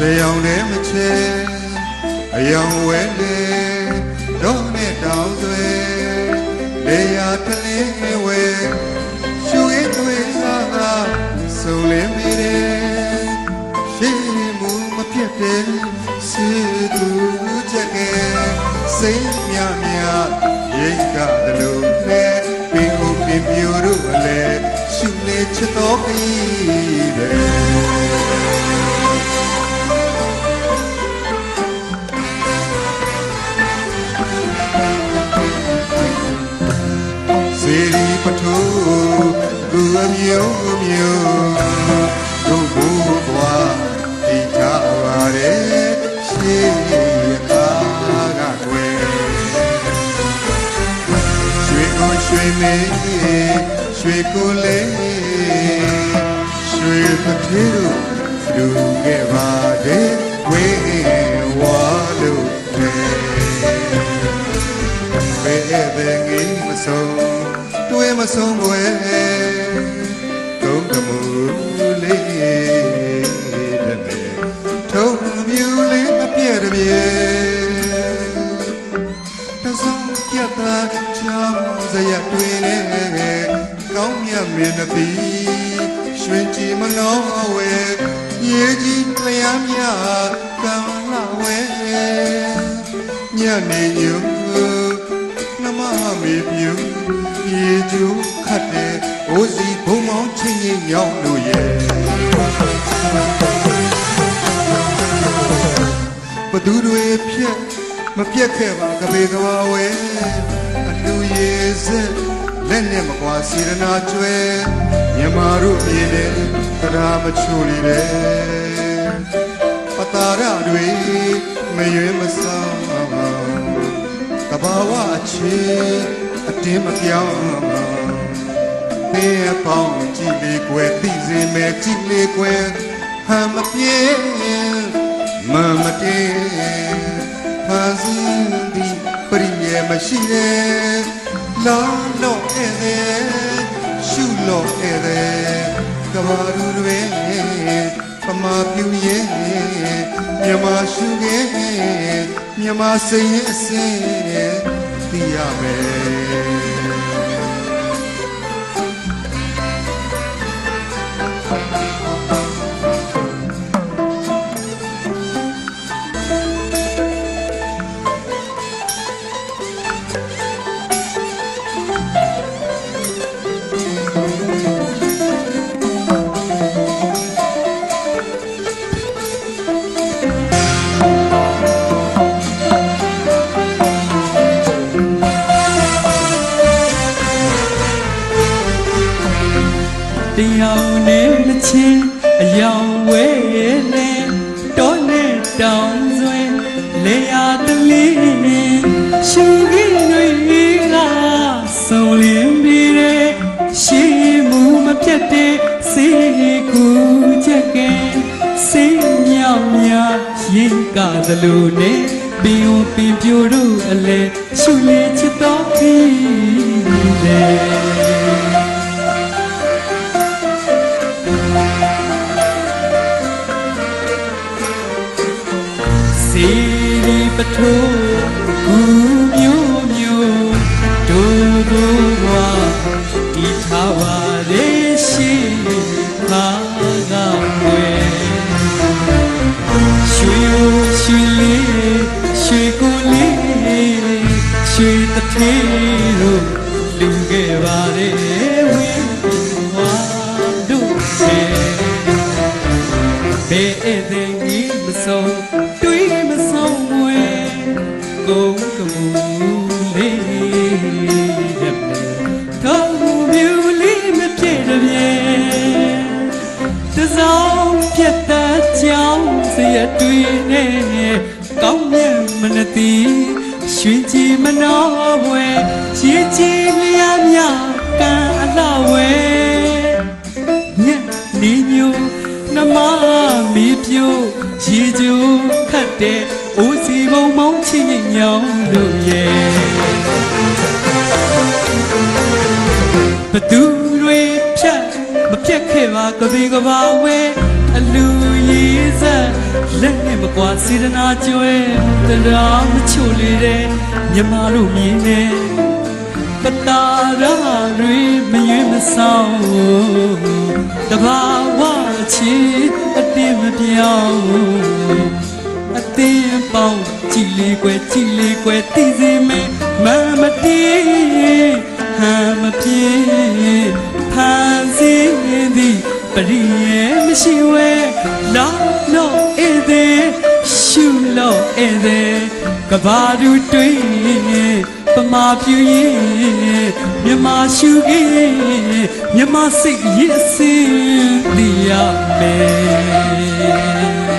ချေအယောင်ဝဲလေတော့နဲ့တောင်းသွဲလေယာကလေးဝဲရှူရင်သွေးစားစုံလင်းမိတယ်ရှေးမှုမပြတ်တဲ့စေသူချက်ကစိတ်မြမြရိတ်ကတလုံးနဲ့ပင်ကိုပင်ပြူတို့အလဲရှူလေချစ်တော်ကြီးတယ် မျိုးမျိုးတို့ဘိုးဘွားတိထားပါれရှေးရကားကကွယ်ရွှေကိုရွှေမေရွှေကိုလေးရွှေပထေတို့လူခဲ့ပါတဲ့ဝေးဝါလို့တဲ့ဘယ်ပဲငေးမဆုံးတွေ့မဆုံးွယ် သုံးကမူလေးတဲ့လေထုံမြူလေးမပြည့်တပြေတဆုံပြတ်တာချမ်းစရတွေ့နေကောင်းမြတ်မင်းတည်ရွှင်ကြည်မနောဝဲရေကြီးလျားမြကံလာဝဲညနေညူနမမေပြုရေကျူ ခတ်တဲ့အိုးစီဘုံမောင်းချင်းချင်းညောင်းလို့ရဲ့ဘသူတွေဖြက်မပြက်ခဲ့ပါကပေကဘာဝဲအတူရေစက်လက်နဲ့မကွာစေရနာကျွဲမြမာတို့မြေနဲ့တရားမချိုးလိတဲ့ပတာရတွေမရွေးမစားတဘာဝချေအတင်းမပြောင်း သင်အပေါင်းကြည့်လေကွယ်သိစေမယ်ကြည့်လေကွယ်ဟမ်းမပြေမမတေဖန်စီဒီပရိယေမရှိတဲ့လောလောဧည့်တဲ့ရှုလောဧည့်တဲ့ကဘာရူတွေပမာပြူရဲ့မြမရှုရဲ့မြမစိတ်ရဲ့အစင်းသိရမ အယောင်ဝဲလေတောနဲ့တောင်ဆွဲလေယာတလေးရှူကြီးတွေကစုံလင်းပြီးတဲ့ရှိမှုမပြတ်တဲ့စေကူချက်ကဲစိတ်မြောက်များရင်ကသလိုနဲ့ပင်ဝပင်ပြိုတို့အလဲရှူလေချစ်တော်ပြီးလေ စီရီပထိုးကူမျိုးမျိုးတို့တို့ဝါဒီသာဝရေရှိခါကဝဲရွှေရွှေလေးရွှေကိုလေးရွှေတထေးတို့လူခဲ့ပါလေဝင်းဝါတို့စေဘယ်ဧည့်သည်ကြီးမဆုံး ရတွေးနေကောင်းမြတ်မနတိရွှင်ကြည်မနောဘွယ်ချီချီလျာမြကံအလှဝဲညက်နေညိုနမမီပြိုရေကျိုးခတ်တဲ့အိုးစီဘုံမောင်းချင်ညောင်းလို့ရဲ့ဘသူတွေဖြတ်မပြတ်ခဲ့ပါကပေကဘာဝဲအလူရည်စ ဆက်လက်နဲ့မကွာစေတနာကျွဲတရားမချိုလေတဲ့မြမတို့မြင်နေပတာရာတွေမရွေးမဆောင်တဘာဝချီအတင်းမပြောင်းအတင်းပေါင်းကြည်လေးကွယ်ကြည်လေးကွယ်တည်စီမဲမမတီးဟမ်းမပြေ လို့ဧသေးကဘာဒူတွေးပမာပြူရင်မြမရှုကြီးမြမစိတ်ရစ်စင်ဒီရမယ်